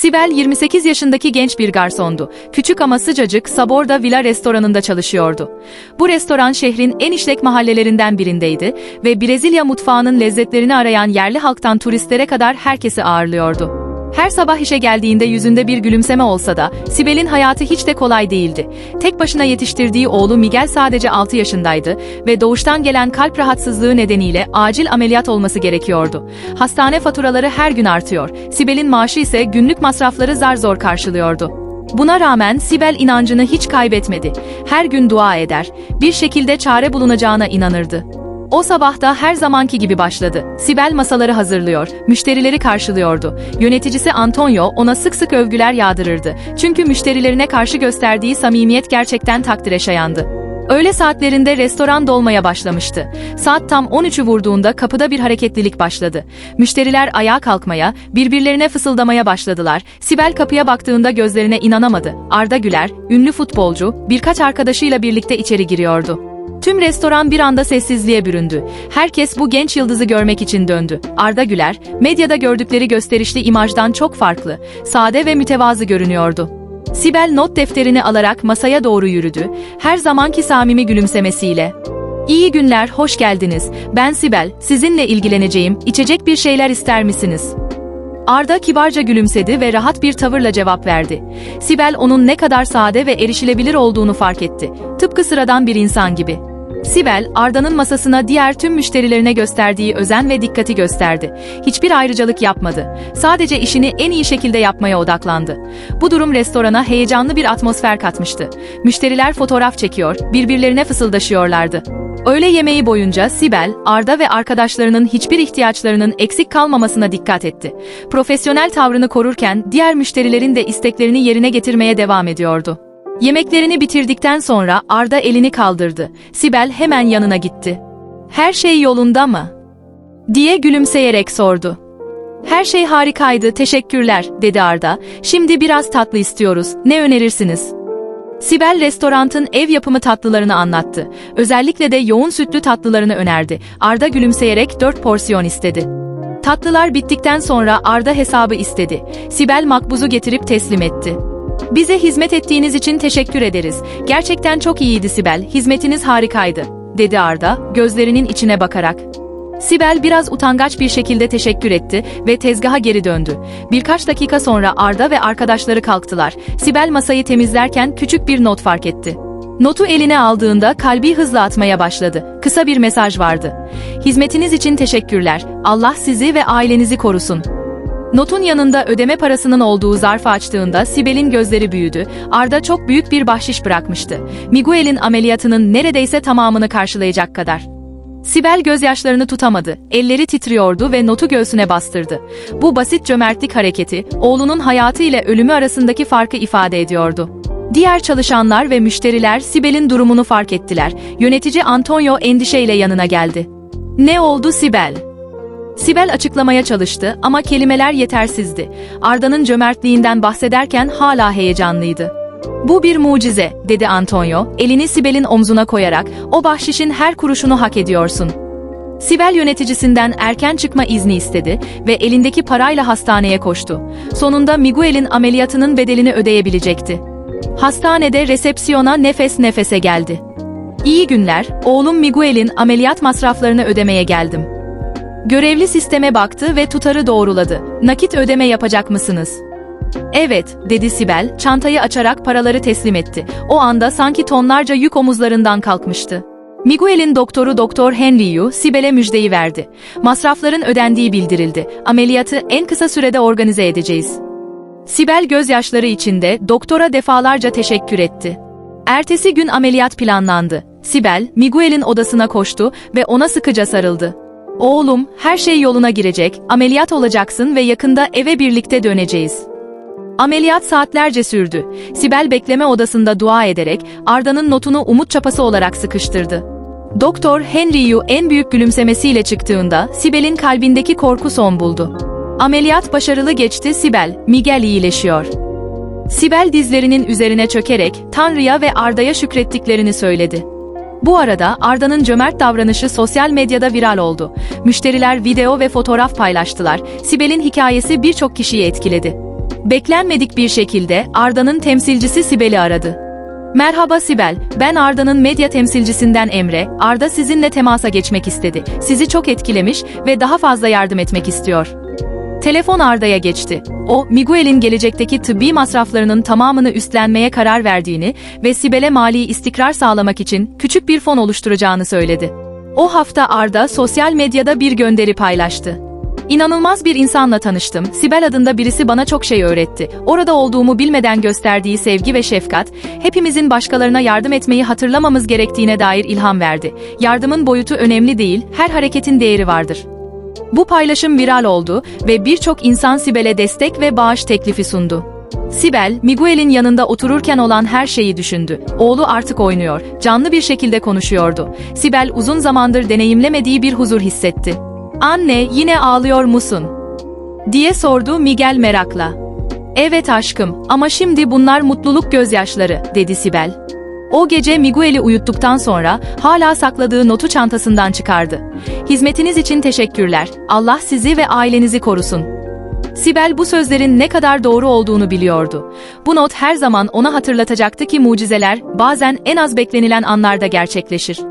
Sibel 28 yaşındaki genç bir garsondu. Küçük ama sıcacık Saborda Villa restoranında çalışıyordu. Bu restoran şehrin en işlek mahallelerinden birindeydi ve Brezilya mutfağının lezzetlerini arayan yerli halktan turistlere kadar herkesi ağırlıyordu. Her sabah işe geldiğinde yüzünde bir gülümseme olsa da Sibel'in hayatı hiç de kolay değildi. Tek başına yetiştirdiği oğlu Miguel sadece 6 yaşındaydı ve doğuştan gelen kalp rahatsızlığı nedeniyle acil ameliyat olması gerekiyordu. Hastane faturaları her gün artıyor. Sibel'in maaşı ise günlük masrafları zar zor karşılıyordu. Buna rağmen Sibel inancını hiç kaybetmedi. Her gün dua eder, bir şekilde çare bulunacağına inanırdı. O sabah da her zamanki gibi başladı. Sibel masaları hazırlıyor, müşterileri karşılıyordu. Yöneticisi Antonio ona sık sık övgüler yağdırırdı. Çünkü müşterilerine karşı gösterdiği samimiyet gerçekten takdire şayandı. Öğle saatlerinde restoran dolmaya başlamıştı. Saat tam 13'ü vurduğunda kapıda bir hareketlilik başladı. Müşteriler ayağa kalkmaya, birbirlerine fısıldamaya başladılar. Sibel kapıya baktığında gözlerine inanamadı. Arda Güler, ünlü futbolcu, birkaç arkadaşıyla birlikte içeri giriyordu. Tüm restoran bir anda sessizliğe büründü. Herkes bu genç yıldızı görmek için döndü. Arda Güler, medyada gördükleri gösterişli imajdan çok farklı, sade ve mütevazı görünüyordu. Sibel not defterini alarak masaya doğru yürüdü, her zamanki samimi gülümsemesiyle. İyi günler, hoş geldiniz. Ben Sibel, sizinle ilgileneceğim. İçecek bir şeyler ister misiniz? Arda kibarca gülümsedi ve rahat bir tavırla cevap verdi. Sibel onun ne kadar sade ve erişilebilir olduğunu fark etti. Tıpkı sıradan bir insan gibi. Sibel, Arda'nın masasına diğer tüm müşterilerine gösterdiği özen ve dikkati gösterdi. Hiçbir ayrıcalık yapmadı. Sadece işini en iyi şekilde yapmaya odaklandı. Bu durum restorana heyecanlı bir atmosfer katmıştı. Müşteriler fotoğraf çekiyor, birbirlerine fısıldaşıyorlardı. Öğle yemeği boyunca Sibel, Arda ve arkadaşlarının hiçbir ihtiyaçlarının eksik kalmamasına dikkat etti. Profesyonel tavrını korurken diğer müşterilerin de isteklerini yerine getirmeye devam ediyordu. Yemeklerini bitirdikten sonra Arda elini kaldırdı. Sibel hemen yanına gitti. Her şey yolunda mı? diye gülümseyerek sordu. Her şey harikaydı, teşekkürler, dedi Arda. Şimdi biraz tatlı istiyoruz. Ne önerirsiniz? Sibel restorantın ev yapımı tatlılarını anlattı. Özellikle de yoğun sütlü tatlılarını önerdi. Arda gülümseyerek dört porsiyon istedi. Tatlılar bittikten sonra Arda hesabı istedi. Sibel makbuzu getirip teslim etti. Bize hizmet ettiğiniz için teşekkür ederiz. Gerçekten çok iyiydi Sibel, hizmetiniz harikaydı, dedi Arda, gözlerinin içine bakarak. Sibel biraz utangaç bir şekilde teşekkür etti ve tezgaha geri döndü. Birkaç dakika sonra Arda ve arkadaşları kalktılar. Sibel masayı temizlerken küçük bir not fark etti. Notu eline aldığında kalbi hızla atmaya başladı. Kısa bir mesaj vardı. Hizmetiniz için teşekkürler. Allah sizi ve ailenizi korusun. Notun yanında ödeme parasının olduğu zarfı açtığında Sibel'in gözleri büyüdü. Arda çok büyük bir bahşiş bırakmıştı. Miguel'in ameliyatının neredeyse tamamını karşılayacak kadar. Sibel gözyaşlarını tutamadı, elleri titriyordu ve notu göğsüne bastırdı. Bu basit cömertlik hareketi, oğlunun hayatı ile ölümü arasındaki farkı ifade ediyordu. Diğer çalışanlar ve müşteriler Sibel'in durumunu fark ettiler. Yönetici Antonio endişeyle yanına geldi. Ne oldu Sibel? Sibel açıklamaya çalıştı ama kelimeler yetersizdi. Arda'nın cömertliğinden bahsederken hala heyecanlıydı. Bu bir mucize, dedi Antonio, elini Sibel'in omzuna koyarak, o bahşişin her kuruşunu hak ediyorsun. Sibel yöneticisinden erken çıkma izni istedi ve elindeki parayla hastaneye koştu. Sonunda Miguel'in ameliyatının bedelini ödeyebilecekti. Hastanede resepsiyona nefes nefese geldi. İyi günler, oğlum Miguel'in ameliyat masraflarını ödemeye geldim. Görevli sisteme baktı ve tutarı doğruladı. Nakit ödeme yapacak mısınız? Evet, dedi Sibel, çantayı açarak paraları teslim etti. O anda sanki tonlarca yük omuzlarından kalkmıştı. Miguel'in doktoru Doktor Henry Yu, Sibel'e müjdeyi verdi. Masrafların ödendiği bildirildi. Ameliyatı en kısa sürede organize edeceğiz. Sibel gözyaşları içinde doktora defalarca teşekkür etti. Ertesi gün ameliyat planlandı. Sibel, Miguel'in odasına koştu ve ona sıkıca sarıldı. Oğlum, her şey yoluna girecek, ameliyat olacaksın ve yakında eve birlikte döneceğiz. Ameliyat saatlerce sürdü. Sibel bekleme odasında dua ederek Arda'nın notunu umut çapası olarak sıkıştırdı. Doktor Henry Yu en büyük gülümsemesiyle çıktığında Sibel'in kalbindeki korku son buldu. Ameliyat başarılı geçti Sibel, Miguel iyileşiyor. Sibel dizlerinin üzerine çökerek Tanrı'ya ve Arda'ya şükrettiklerini söyledi. Bu arada Arda'nın cömert davranışı sosyal medyada viral oldu. Müşteriler video ve fotoğraf paylaştılar. Sibel'in hikayesi birçok kişiyi etkiledi. Beklenmedik bir şekilde Arda'nın temsilcisi Sibel'i aradı. Merhaba Sibel, ben Arda'nın medya temsilcisinden Emre. Arda sizinle temasa geçmek istedi. Sizi çok etkilemiş ve daha fazla yardım etmek istiyor. Telefon Arda'ya geçti. O, Miguel'in gelecekteki tıbbi masraflarının tamamını üstlenmeye karar verdiğini ve Sibel'e mali istikrar sağlamak için küçük bir fon oluşturacağını söyledi. O hafta Arda sosyal medyada bir gönderi paylaştı. İnanılmaz bir insanla tanıştım. Sibel adında birisi bana çok şey öğretti. Orada olduğumu bilmeden gösterdiği sevgi ve şefkat, hepimizin başkalarına yardım etmeyi hatırlamamız gerektiğine dair ilham verdi. Yardımın boyutu önemli değil, her hareketin değeri vardır. Bu paylaşım viral oldu ve birçok insan Sibel'e destek ve bağış teklifi sundu. Sibel, Miguel'in yanında otururken olan her şeyi düşündü. Oğlu artık oynuyor, canlı bir şekilde konuşuyordu. Sibel uzun zamandır deneyimlemediği bir huzur hissetti. Anne, yine ağlıyor musun? diye sordu Miguel merakla. Evet aşkım ama şimdi bunlar mutluluk gözyaşları, dedi Sibel. O gece Miguel'i uyuttuktan sonra hala sakladığı notu çantasından çıkardı. Hizmetiniz için teşekkürler. Allah sizi ve ailenizi korusun. Sibel bu sözlerin ne kadar doğru olduğunu biliyordu. Bu not her zaman ona hatırlatacaktı ki mucizeler bazen en az beklenilen anlarda gerçekleşir.